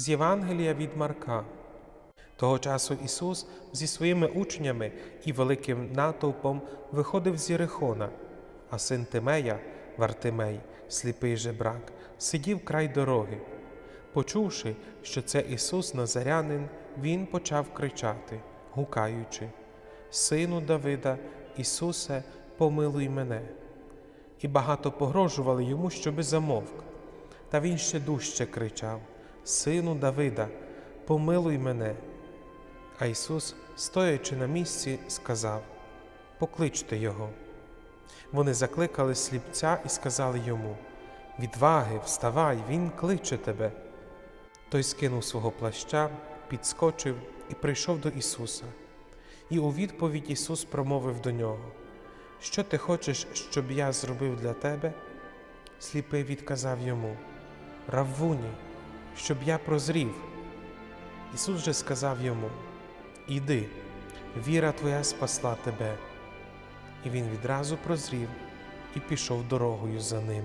З Євангелія від Марка. Того часу Ісус зі своїми учнями і великим натовпом виходив з Єрихона, а син Тимея, Вартимей, сліпий жебрак, сидів край дороги. Почувши, що це Ісус Назарянин, він почав кричати, гукаючи: Сину Давида, Ісусе, помилуй мене. І багато погрожували йому, щоби замовк. Та він ще дужче кричав: Сину Давида, помилуй мене. А Ісус, стоячи на місці, сказав: Покличте його. Вони закликали сліпця і сказали йому: Відваги, вставай, Він кличе тебе. Той скинув свого плаща, підскочив і прийшов до Ісуса. І у відповідь Ісус промовив до нього: Що ти хочеш, щоб я зробив для тебе? Сліпий відказав йому: Раввуні, щоб я прозрів. Ісус же сказав йому: Іди, віра твоя спасла тебе. І він відразу прозрів і пішов дорогою за ним.